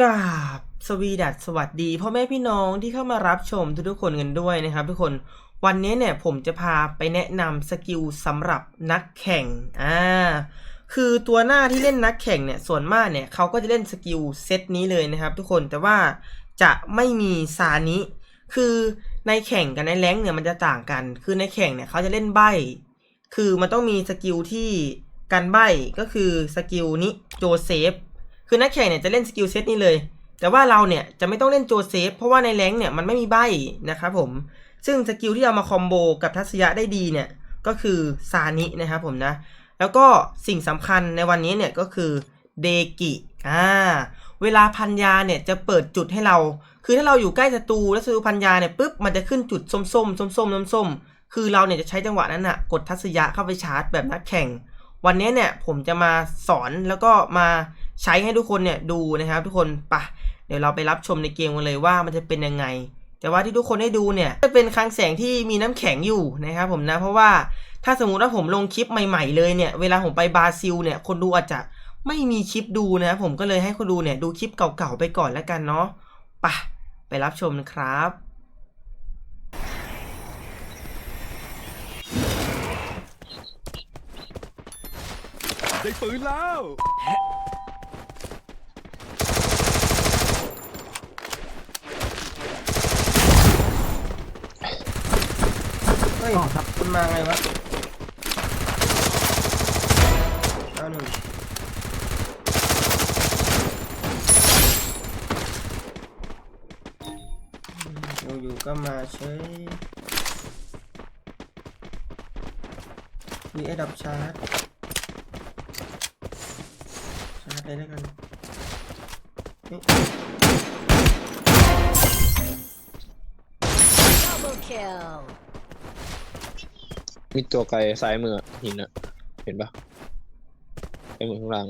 กราบสวีดัสสวัสดีพ่อแม่พี่น้องที่เข้ามารับชมทุกๆคนกันด้วยนะครับทุกคนวันนี้เนี่ยผมจะพาไปแนะนำสกิลสำหรับนักแข่งอ่าคือตัวหน้าที่เล่นนักแข่งเนี่ยส่วนมากเนี่ยเขาก็จะเล่นสกิลเซตนี้เลยนะครับ ทุกคนแต่ว่าจะไม่มีซานิคือในแข่งกับในแรงเนี่ยมันจะต่างกัน คือในแข่งเนี่ยเขาจะเล่นใบ คือมันต้องมีสกิลที่กันใบก็คือสกิลนี้โจเซฟ คือนักแข่งเนี่ยจะเล่นสกิลเซตนี้เลย แต่ว่าเราเนี่ยจะไม่ต้องเล่นโจเซฟ เพราะว่าในแรงเนี่ยมันไม่มีใบนะครับผม ซึ่งสกิลที่เอามาคอมโบกับทัศยะได้ดีเนี่ยก็คือซานินะครับผมนะ แล้วก็สิ่งสำคัญในวันนี้เนี่ยก็คือเดกิอ่าเวลาพันยาเนี่ยจะเปิดจุดให้เรา คือถ้าเราอยู่ใกล้ศัตรูแล้วศัตรูพันยาเนี่ยปุ๊บมันจะขึ้นจุดส้มๆส้มๆส้มๆส้มๆคือเราเนี่ยจะใช้จังหวะนั้นอะกดทัศยะเข้าไปชาร์จแบบนักแข่ง วันนี้เนี่ยผมจะมาสอนแล้วก็มา ใช้ให้ทุกคนเนี่ยดูนะครับ ทุกคนปะเดี๋ยวเราไปรับชมในเกมกันเลยว่ามันจะเป็นยังไง แต่ว่าที่ทุกคนได้ดูเนี่ยจะเป็นคลังแสงที่มีน้ำแข็งอยู่นะครับผมนะเพราะว่าถ้าสมมติว่าผมลงคลิปใหม่ๆเลยเนี่ยเวลาผมไปบราซิลเนี่ยคนดูอาจจะไม่มีคลิปดูนะครับผมก็เลยให้คนดูเนี่ยดูคลิปเก่าๆไปก่อนแล้วกันเนาะปะไปรับชมนะครับได้ปืนแล้ว ฮ้ยคุณมาไงวะเอาหนึ่งอยู่ๆก็มาเฉยมีไอ้ดับชาร์จชาร์จเลยแล้วกันนี่ Double kill. มีตัวไกลซ้ายมือหินอะเห็นปะไอ้มือข้างล่าง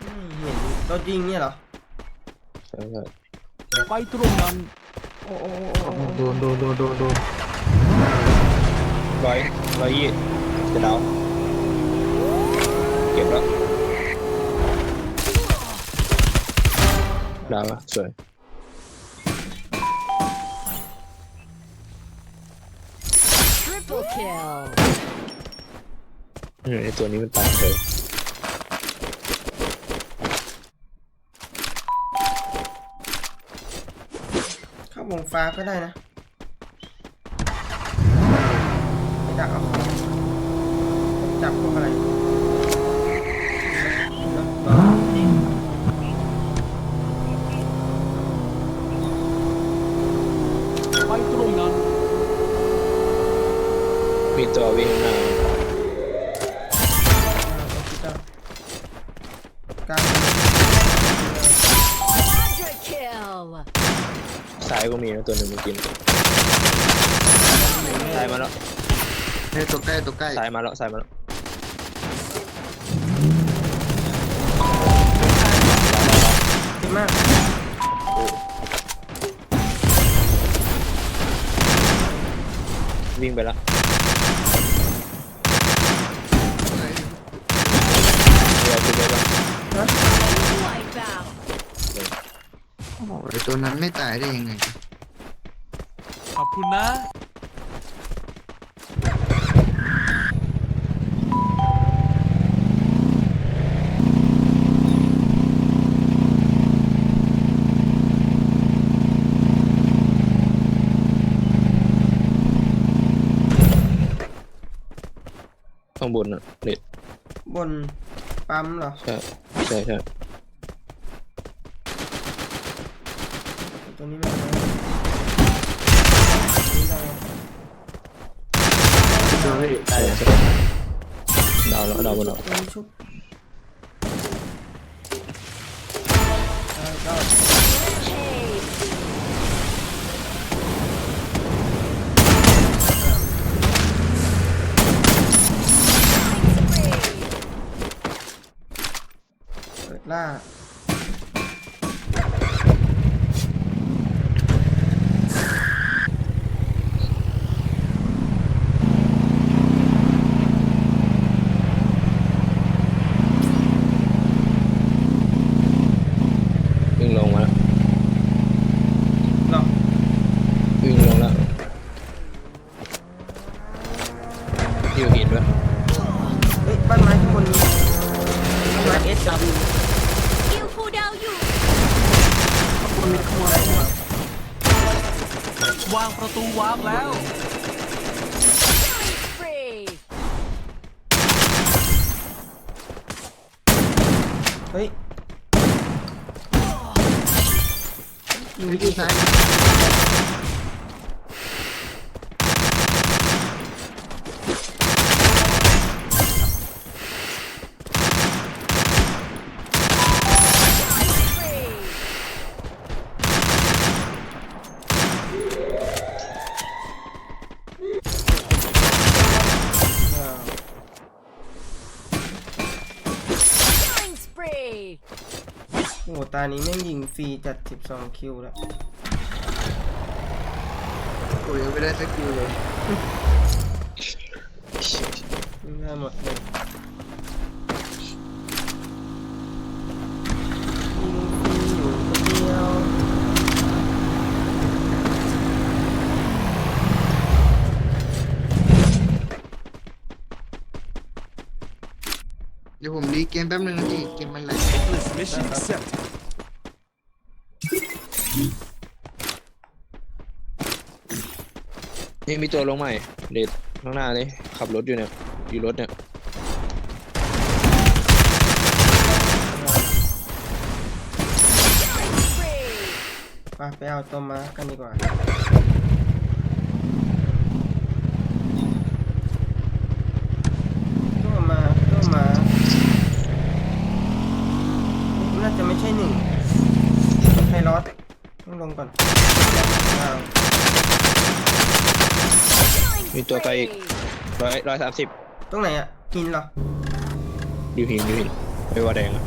ไม่เห็นเราจริงเนี่ยเหรอใช่ใช่ไปตรงนั้นโอ้โอ้โอ้โดนโดนโดนโดนโดนร้อยร้อยยี่จะดาวเก็บแล้วดาวอะสวย Triple kill. เออไอตัวนี้มันตายเลยเข้าวงฟ้าก็ได้นะไม่ดักเอาของจับพวกอะไร ไปตรงนั้น มี ตัววิ่งหน้าการ Quadra kill. ซ้ายก็มีนะตัวหนึ่งมื่อกี้ซ้ายมาแล้วเฮ้ยตัวใกล้ตัวใกล้ซ้ายมาแล้วซ้ายมาแล้วดีมากวิ่งไปแล้วเดี๋ยวจะได้ปะ Wipe out. โอ้โหไอ้ ตัวนั้นไม่ตายได้ยังไง ขอบคุณนะ ข้างบนอะเน็ตบนปั๊มเหรอ ใช่ใช่ใช่ รงนี้ไม่ได้นี่ได้ใช่ใช่ดาวแล้วดาวหมดแล้วตรงนี้ชุบได้ได้ Shade. ล่าางประตูวาร์ปแล้ว Free. เฮ้ย วิธีซ้าย อ้าว Killing spree. โอ้โห ตานี้แม่งยิงฟรีจัด 12 คิวแล้วกูยังไม่ได้สกิลเลยยิงได้หมดเลยยิงฟรีอยู่คนเดียวเดี๋ยวผมรีเกมแป๊บนึงนะพี่เกมมันแหลก Checklist mission accepted นี่มีตัวลงใหม่เด็ดข้างหน้าเลยขับรถอยู่เนี่ยอยู่รถเนี่ยไปไปเอาตัวมากันดีกว่าตัวมาตัวมาน่าจะไม่ใช่หนึ่งไฮรอสต้องลงก่อนอ้าว มีตัวไกลอีก spree. ร้อยร้อยสามสิบตรงไหนอะหินเหรอยูหินยูหินไปว่าแดงอะ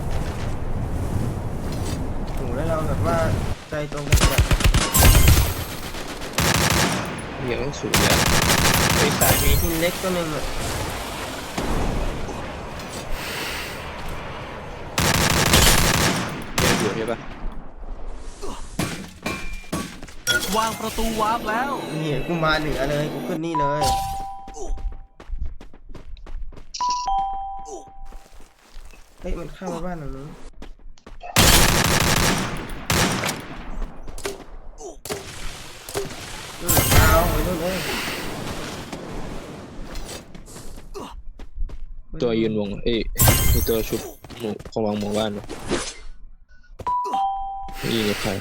โหแล้วเราแบบว่าใจตรงกันแบบเหี้ยังสูงเลยอะไปสายมีหินเล็กตัวหนึ่งอะแดงอยู่ใช่ปะ วางประตูวาร์ปแล้วเหี้ยกูมาเหนือเลยกูขึ้นนี่เลย เฮ้ยมันเข้ามาบ้านหลังนี้อืมเอาไปนู่นเลยตัวยืนวงเอ้ยมีตัวชุบหมู่ของวางหมู่บ้านวะยิงกับใคร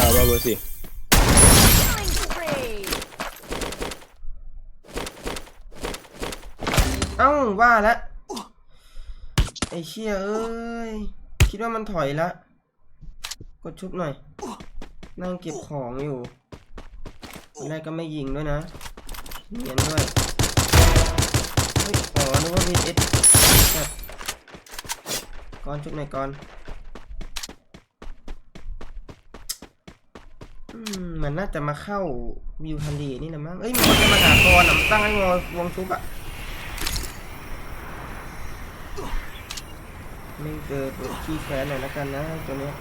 ดาวบ้าเบอร์สิ Killing spree. เอ้าว่าแล้วไอ้เชี่ยเอ้ย คิดว่ามันถอยละ กดชุบหน่อย นั่งเก็บของอยู่แรกก็ไม่ยิงด้วยนะเนียนด้วยเฮ้ยอ๋อนึกว่า VS แบบก่อนชุบหน่อยก่อน มมันน่าจะมาเข้าวิวทันดีนี่นะมั้งเอ้ยมีคนจะมาหากรอะมันตั้งให้งอวงชุบอะไม่เกิดขี้แค้นหน่อยแล้วกันนะตัวเนี้ย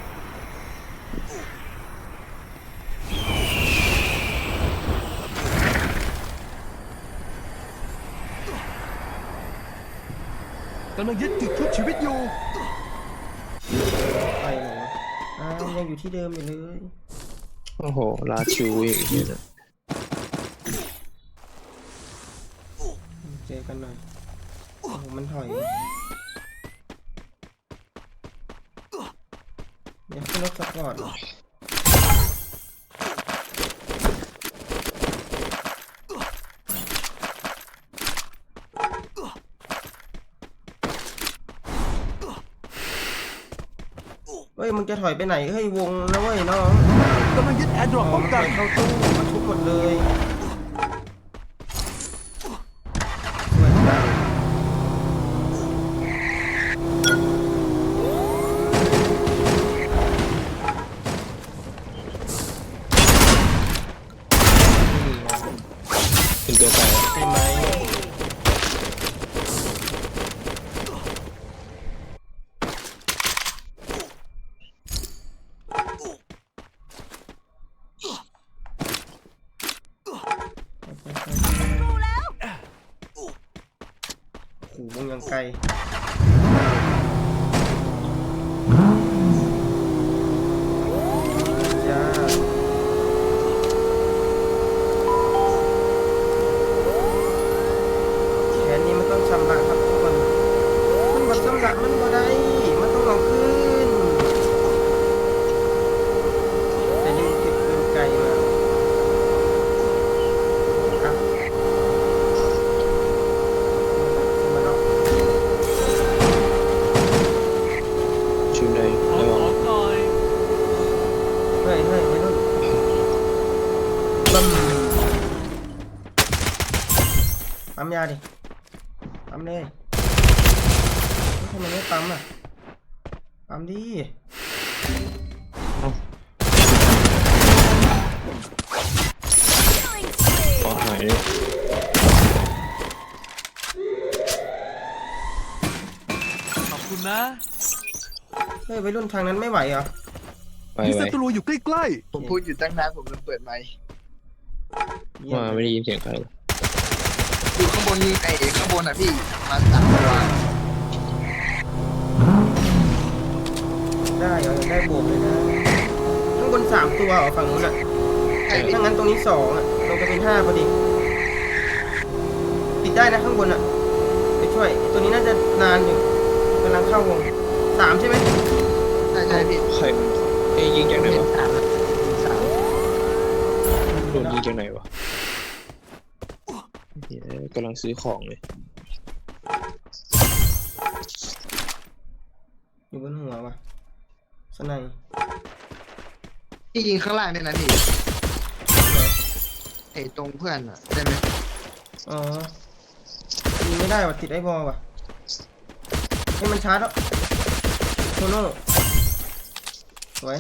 กำลังยึดจุดทุกชีวิตอยู่ไปไหนวะอ้าวยังอยู่ที่เดิมอยู่เลย โอ้โห ลาชูอีกเนี่ยนะเจอกันหน่อยโอ้โหมันถอยเดี๋ยวขึ้นรถสปอร์ตเหรอเฮ้ยมึงจะถอยไปไหนเฮ้ยวงนะเว้ยน้อง กำลังยึดแอร์ดรอปป้องกันเข้าตู้มันทุกหมดเลย ขู่วงยังไกลเจ ละมันบ่ได้ มันต้องเอาขึ้น แต่ดึงเก็บเกินไกลมาอะมาแล้ว ชิมได้ ขอ ได้ ข ป่ะ องหน่อย เฮ้ยเฮ้ยไม่รุ่นบึ้มปั๊มยาดิ ปั๊มเลยทำไมไม่ปั๊มอะ ปั๊มดิ Killing spree. ขอหายเลยขอบคุณนะเฮ้ยวัยรุ่นทางนั้นไม่ไหวเหรอไปมีไปศัตรูอยู่ใกล้ผมพูดอยู่ตั้งนานผมลืมเปิดไมค์เยี่ยว่ามไม่ได้ยินเสียงใครเลยอยู่ข้าง บนไอ้ข้างบนอะพี่มาสามตัวได้เหรอได้บวกเลยนะข้างบนสามตัวเหรอฝั่งนู้นอะใช่พี่ถ้างั้นตรงนี้สองอะลงไปเป็นห้าพอดีปิดได้นะข้างบนอะไปช่วยตัวนี้น่าจะนานอยู่กำลังเข้าวงสามใช่ไหมใช่ใช่พี่ใครเอ้ยยิงจากไหนเป็นวะสามสามโดนยิงจากไหนวะ เหี้ยกำลังซื้อของเลย อยู่บนหัววะสไนด์พี่ยิงข้างล่างด้วยนะพี่ไอ้ตรงเพื่อนอะได้ไหมอ๋อยิงไม่ได้ว่ะติดไอ้บอลว่ะให้มันชาร์จแล้วโทโน่สวย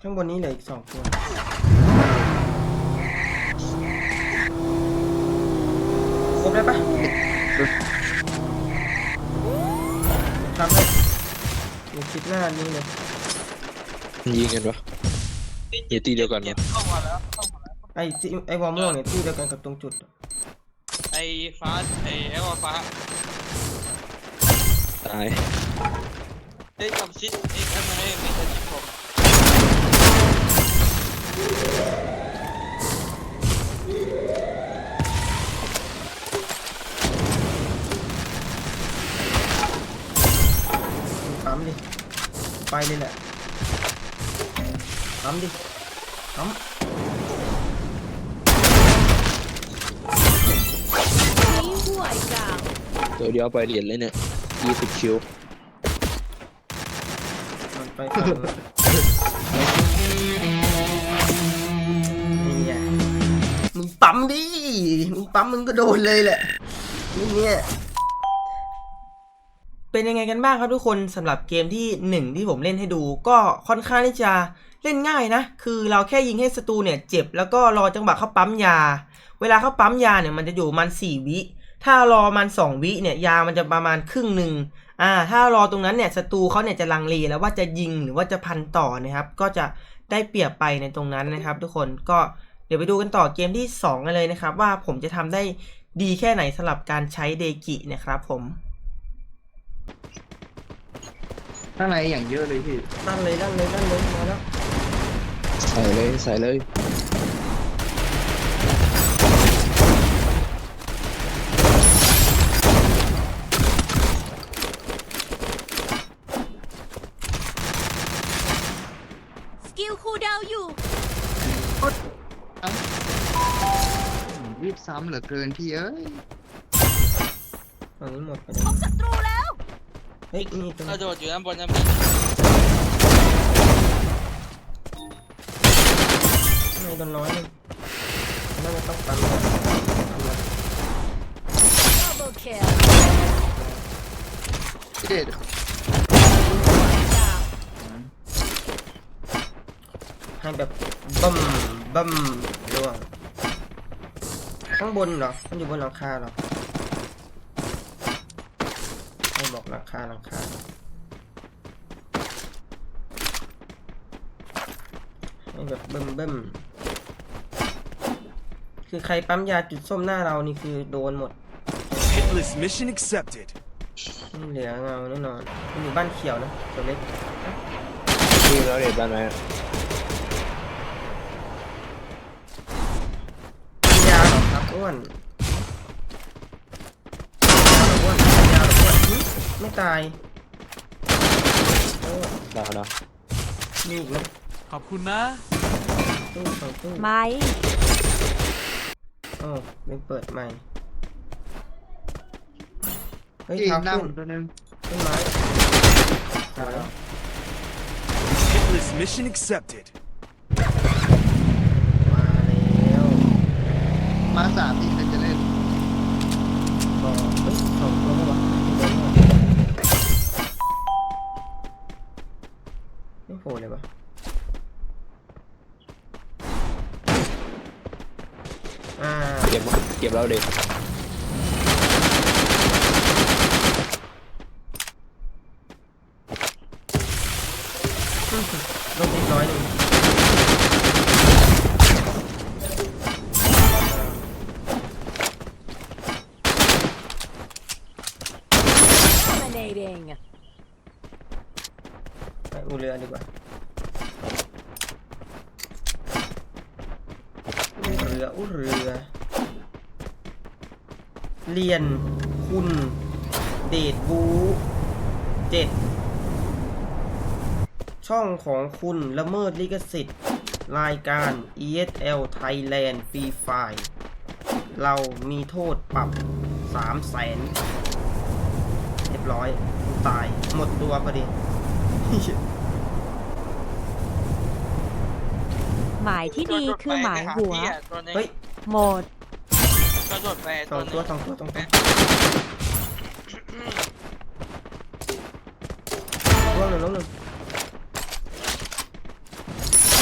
ข้างบนนี้เหลืออีกสองตัว ครบได้ปะทำให้อยู่คิดหน้านี้เลยมันยิงกันวะเหี้ยตีเดียวกันวะไอ้ที่ไอ้วอลม่วงเนี่ยที่เดียวกันกับตรงจุดอะไอ้ฟ้าไอ้ไอ้วอลฟ้าตายเอ้ยกับชิดเอ้ยทำไมไม่ใช่ชิดผม ปั๊มดิ ไปเลยแหละปั๊มดิปั๊ม Team wipe out. ตัวเดียวไปเหรียญเลยเนี่ยยี่สิบคิวมันไปฝั่งนู้นนี่ไงมึงปั๊มดิ มึงปั๊มมึงก็โดนเลยแหละนี่เนี่ย เป็นยังไงกันบ้างครับทุกคนสำหรับเกมที่หนึ่งที่ผมเล่นให้ดู ก็ค่อนข้างที่จะเล่นง่ายนะ คือเราแค่ยิงให้ศัตรูเนี่ยเจ็บแล้วก็รอจังหวะเขาปั๊มยา เวลาเขาปั๊มยาเนี่ยมันจะอยู่มันสี่วิ ถ้ารอมันสองวิเนี่ยยามันจะประมาณครึ่งหนึ่งอ่าถ้ารอตรงนั้นเนี่ยศัตรูเขาเนี่ยจะลังเลแล้วว่าจะยิงหรือว่าจะพันต่อนะครับก็จะได้เปรียบไปในตรงนั้นนะครับ ทุกคนก็เดี๋ยวไปดูกันต่อเกมที่สองกันเลยนะครับ ว่าผมจะทำได้ดีแค่ไหนสำหรับการใช้เดกินะครับผม ข้างในอย่างเยอะเลยพี่ด้านเลยด้านเลยด้านเลยมาแล้วใส่เลยใส่เลย Skill cooldown อยู่ รีบซ้ำเหลือเกินพี่เอ้ย ตอนนี้หมดไปพแล้วบศัตรูแล้ว เฮ้ยนี่ตรงกระนี้โดดอยู่ด้านบนนะพี่ไม่โดนร้อยหนึงน่าจะต้องปั๊มแล้วปั๊มแล้ว double kill พี่เด็ด wipe out ให้แบบบึ้มบึ้มร่วงข้างบนเหรอ มันอยู่บนหลังคาเหรอให้บอกหลัง คาหลังคาให้แบบบึ้มบึ้มคือใครปั๊มยาจุดส้มหน้าเรานี่คือโดนหมดๆ Hitless mission accepted ไม่เหลือเงาแน่นอนมันอยู่บ้านเขียวนะตัวเล็กยิงแล้วเด็ดบ้านไหมอะกินยาเหรอครับอ้วน ไม่ตายโอ้ดาวดาวมีอีกนะขอบคุณนะ ตู้สองตู้ไม้โอ้ไม่เปิดใหม่เฮ้ยพี่เท้าหน้าขึ้ผนมตัวนึงต้นไม้ตายแล้ว Hitless mission accepted. มาแล้วมาสามที่ใครจะเล่นบอกเฮ้ยสองตัวปะวะไม่โผล่เลยปะอ่า เก็บเก็บแล้วเด็ก ลงอีกร้อยหนึ่ง dominating ไปอูเรือดีกว่าอูเรืออูเรือ เรียนคุณเดทบูเจ็ดช่องของคุณละเมิดลิขสิทธิ์ รายการ ESL Thailand Free Fire เรามีโทษปรับ3 0 0แสนเรียบร้อย ตายหมดตัวพอดี หมายที่ดีคือหมายหัวตัวนึงเฮ้ย โหมด กระโดดไปสองนึตัวสองตัวสองตัวลงหนึ่งลงหนึ่ง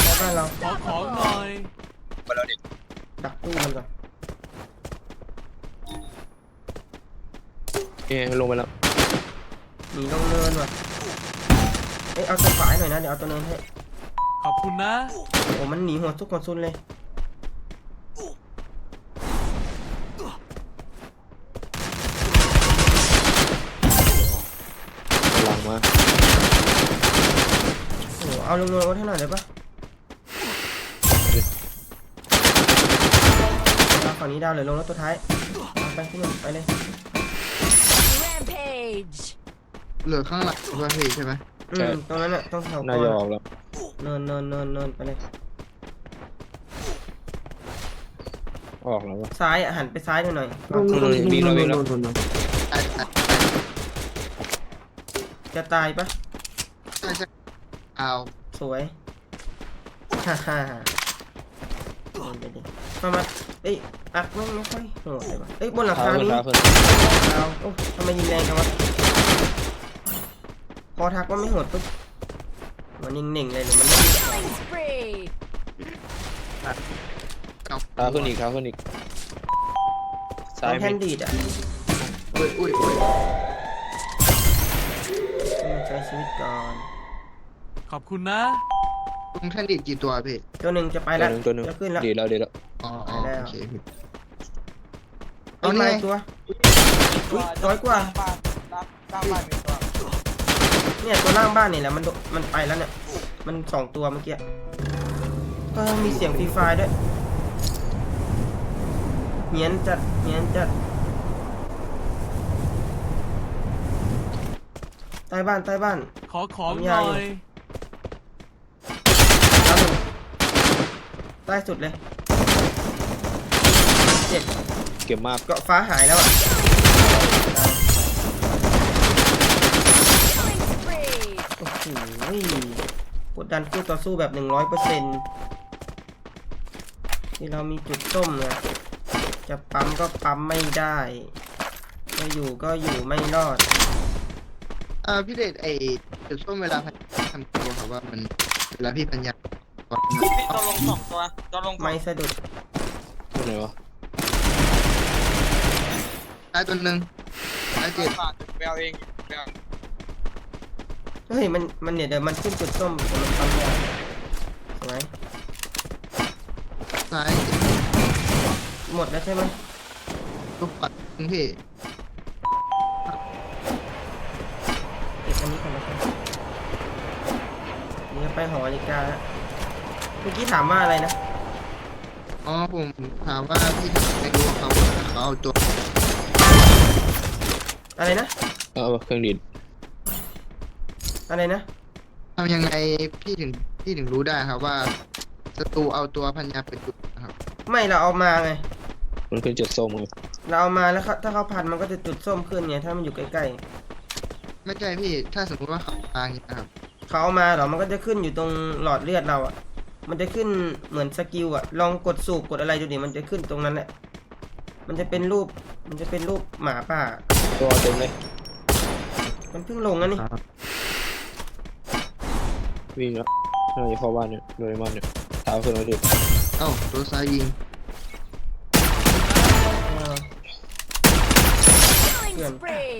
แล้วบ้านเรา ขอของหน่อยไปแล้วเด็กดักตู้มันก่อนเอ้ลงไปแล้วหนีลงเนินว่ะเอ้ยเอาตัวฝายหน่อยนะ เดี๋ยวเอาตัวเนินให้ ขอบคุณนะ โอ้มันหนีหัวทุกคนซุนเลย หลังมา โอ้ เอาลงเนินไว้ให้หน่อยได้ปะเอาฝั่งนี้ดาวเลยลงแล้วตัวท้ายเอาไปที่หนึ่งไปเลย rampage เหลือข้างหลังว่าพี่ใช่ไหมอืมตรงนั้นน่ะต้องแถวน่าก่อจะออนกแล้วเนินเนินเนินเนินไปเลยออกแล้ววะ ซ้ายอะหันไปซ้ายหน่อยหน่อยวิ่งแล้ววิ่งแล้วตายตายจะตายปะใช่ใช่เอา สวยฮ่าฮ่าโดนไปดิมามาเอ้ยอักไม่งไม่ค่อยโหดเลยวะเอ้ยบนหลังเท้าคาขึ้นนี้เท้าขึ้นเอาโอ้ทำไมยิงแรงจังวะพอทักว่าไม่โหดปุ๊บมันนิ่งๆเลยหรือมันไม่มี killing spree เอาเท้าขึ้นอีกเท้าขึ้นอีกต้ซ้าอยงแทมีนดีดอะอุ้ยอุ้ยอุ้ยให้มันใช้ชีวิตก่อน ขอบคุณนะตรงแท่นดิดกี่ตัวพี่ ตัวหนึ่งจะไปตัวแล้วหนึ่งตัวหนึ่งจะขึ้นแล้ว ดีแล้วดีแล้วอ๋ออ๋อไปแล้ว โอเคพี่เอ้ยเอานี่มาไงอีกตัวอุ๊ยร้อยกว่า บ้านตั้งบ้านมีตัวเนี่ยตัวล่างบ้านนี่แหละมันโดมันไปแล้วเนี่ย มันสองตัวเมื่อกี้เออมีเสียงฟรีไฟร์ด้วยเหียนจัดเหียนจัดใต้บ้านใต้บ้าน ขอของหน่อย ดาวหนึ่ง ใต้สุดเลย เจ็บเก็บมากเกาะฟ้าหายแล้วอะ killing spree โอ้โหกดดันคู่ต่อสู้แบบหนึ่งร้อยเปอร์เซ็นต์ที่เรามีจุดส้มนะ จะปั๊มก็ปั๊มไม่ได้จะอยู่ก็อยู่ไม่รอด อ่าพี่เดชไอจุดส้มเวลาพันทำตัวครับว่ามันเวลาพี่พันยา พี่ตัวลงสองตัวตัวลงสองไม่สะดุดที่ไหนวะตายตัวหนึ่งตายเจ็บฝากไปเอาเองไปเอาเฮ้ยมันมันเนี่ยเดี๋ยวมันขึ้นจุดส้มแต่มันปั๊มไม่ได้สวยซ้ายหมดแล้วใช่ไหมลูกปัดหนึ่งพี่เก็บอันนี้ก่อนนะครับนี่จะไปหอนาฬิกาแล้วเมื่อกี้ถามว่าอะไรนะ อ๋อผมถามว่าพี่ไปดูเขาว่าเขาเอาตัวอะไรนะ เอาเครื่องดีดอะไรนะ ทำยังไงพี่ถึงพี่ถึงรู้ได้ครับว่าศัตรูเอาตัวพันยาเป็นจุดนะครับไม่เราเอามาไง มันขึ้นจุดส้มไงเราเอามาแล้วเขาถ้าเขาพันมันก็จะจุดส้มขึ้นไงถ้ามันอยู่ใกล้ไม่ใช่พี่ถ้าสมมติว่าเขาตางอย่างนี้นะครับ ๆเขาเอามาเหรอมันก็จะขึ้นอยู่ตรงหลอดเลือดเราอะ มันจะขึ้นเหมือนสกิลอะลองกดสูบกดอะไรดูดิมันจะขึ้นตรงนั้นแหละมันจะเป็นรูป มันจะเป็นรูปหมาป่า ตัวเต็มเลย มันเพิ่งลงนะนี่วิ่งแล้วน่าจะเข้าบ้านเนี่ยโดเรมอนเนี่ยเท้าขึ้นแล้วดิเอ้าตัวซ้ายยิงเออ Killing Good. spree.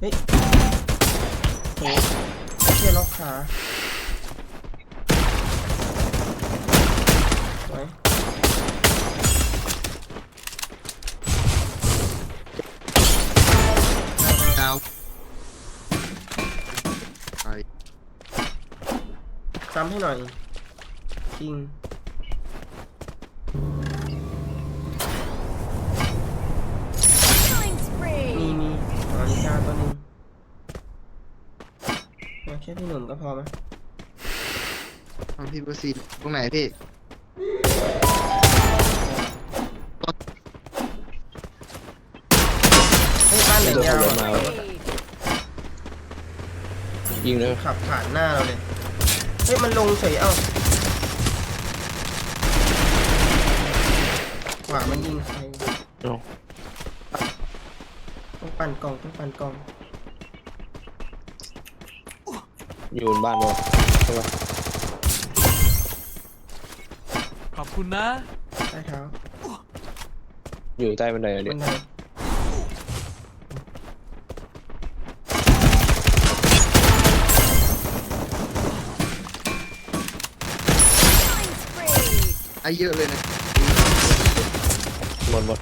เฮ้ยโหเชี่ยล็อกขาไว้ ดาวไป ซ้ำให้หน่อยคิง Killing มี spree. มีอ๋อนิชาตัวหนึงเอาแค่พี่หนุ่มก็พอไหมเอาพี่เบอร์สี่ตรงไหนพี่เฮ้ยบ้านเหลืองยาวเดินอะมา Spree. ยิงเลยขับผ่านหน้าเราเลยเฮ้ยมันลงเฉยเอ้าขวามันยิงใครเอ้าต้องปั่นกล่องต้องปั่นกล่องอยู่บนบ้านวะใช่ปะขอบคุณนะใต้เท้าอยู่ใต้บันไดอะบเด็กนได spree. ไอ้เยอะเลยนะหมดหมด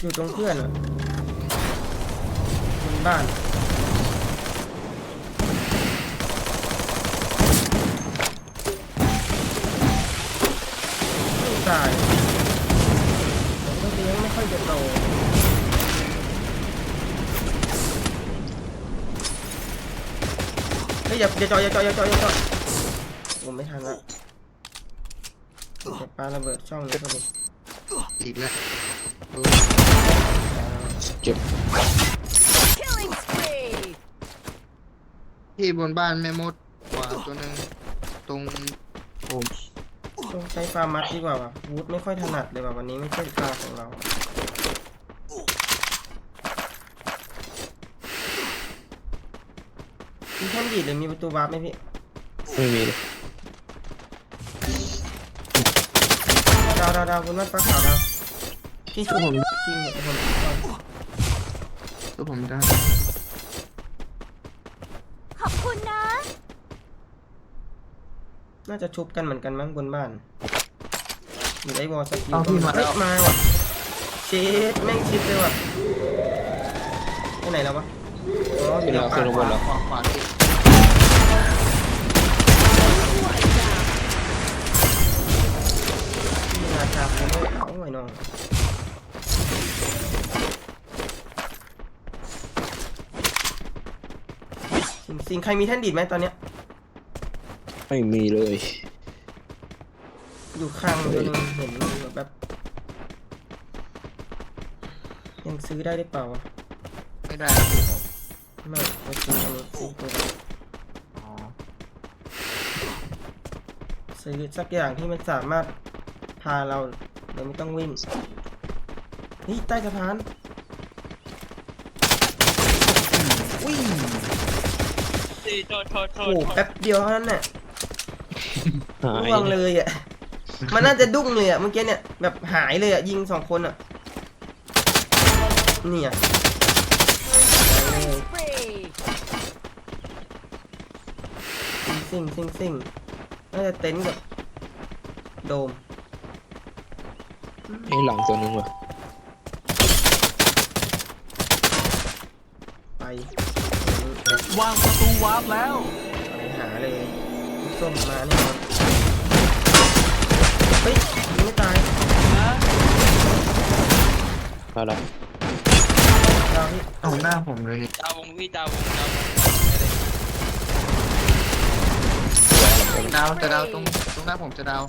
อยู่ตรงเพื่อนอะบนบ้าน ไม่ตายผมก็เลี้ยงไม่ค่อยจะโต เฮ้ย อย่าอย่าจอยอย่าจอยอย่าจอยอย่าจอยผมไม่ทันละจะปาระเบิดช่องนี้พอดีอีกแล้วโอ้เจ็บ Killing spree. พี่บนบ้านแม่มดกว่าตัวหนึงตรงผมต้องใช้ฟาร์มัสดีกว่าว่ะวูดไม่ค่อยถนัดเลยว่ะวันนี้ไม่ใช่ทางของเรา มีแท่นดีดหรือมีประตูวาร์ปไหมพี่ไม่มีเลยดาวดาวดาวบนบ้านฟ้าขาวดาวที่ชุบผมจริงเหรอผมตัวผมได้ขอบคุณนะ น่าจะชุบกันเหมือนกันมั้งบนบ้านหรือไอ้วอลสกิลเอาพี่มาเฮ้ยมาว่ะเชดแม่งชิดเลยว่ะไปไหนแล้ววะ อ๋ออขึ้ยู่นในล้วป่าขึ้นข้างบนแล้วขวาขวาพี่ที่ราชาเขาไม่เอาไว้น้องสิงใครมีแท่นดีดไหมตอนเนี้ย ไม่มีเลย อยู่ข้างตัวนึงเห็นอยู่แบบ ยังซื้อได้หรือเปล่าวะไม่ได้ครับ ไม่ไปซื้ออันนี้ซื้อตัวอ๋อซื้อสักอย่างที่มันสามารถพาเราโดยไม่ต้องวิ่งนี่ใต้สะพานอุ้ยสี่โทษโทษโทโอ้แป๊บเดียวเท่านั้นน่ะหายร่วงเลยอะมันน่าจะดุ้งเลยอะเมื่อกี้เนี่ยแบบหายเลยอะยิงสองคนอะเนี่ย Killing spree. ซิ่งซิ่งซิ่งน่าจะเต็นท์กับโดมไอ้หลังตัวนึงว่ะไปวางประตูวาร์ปแล้ว ไปหาเลยส้มมาแน่นอนเฮ้ยยิงไม่ตายนะมาแล้วดาวพี่เอาหน้าผมเลยดาววงพี่ดาววงดาว วงดาวจะดาวตรงตรงหน้าผมจะดาว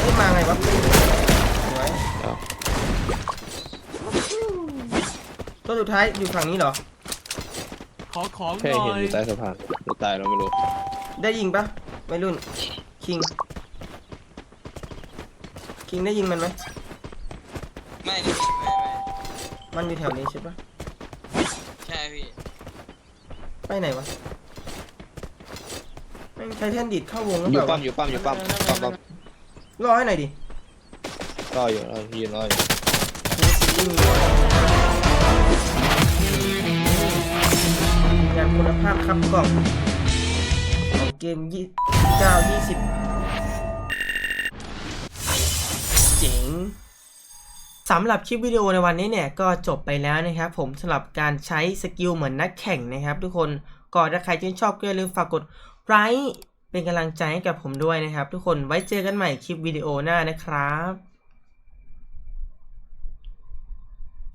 เฮ้ยมาไงวะสวยเอาตัวสุดท้ายอยู่ฝั่งนี้เหรอ ขอของหแค่น่อเห็นยอยู่ใต้สะพานหรือตายเราไม่รู้ได้ยิงปะไม่รุ่น คิง คิงได้ยิงมันไหมไม่ไม่ไม่ไม่มันอยู่แถวนี้ใช่ปะใช่พี่ไปไหนวะแม่งใช้แท่นดีดเข้าวงหรืออเปยู่ล่าปั๊วะมอยู่ปั๊มอยู่ปั๊มปั๊มปั๊มรอให้หน่อยดิรออยู่รอยืนรออยู่งานคุณภาพครับกล่องของเกมยี่เก้ายี่สิบ สำหรับคลิปวิดีโอในวันนี้เนี่ยก็จบไปแล้วนะครับ ผมสำหรับการใช้สกิลเหมือนนักแข่งนะครับทุกคนก่อนถ้าใครชื่นชอบก็อย่าลืมฝากกดไลค์เป็นกำลังใจให้กับผมด้วยนะครับ ทุกคนไว้เจอกันใหม่คลิปวิดีโอหน้านะครับ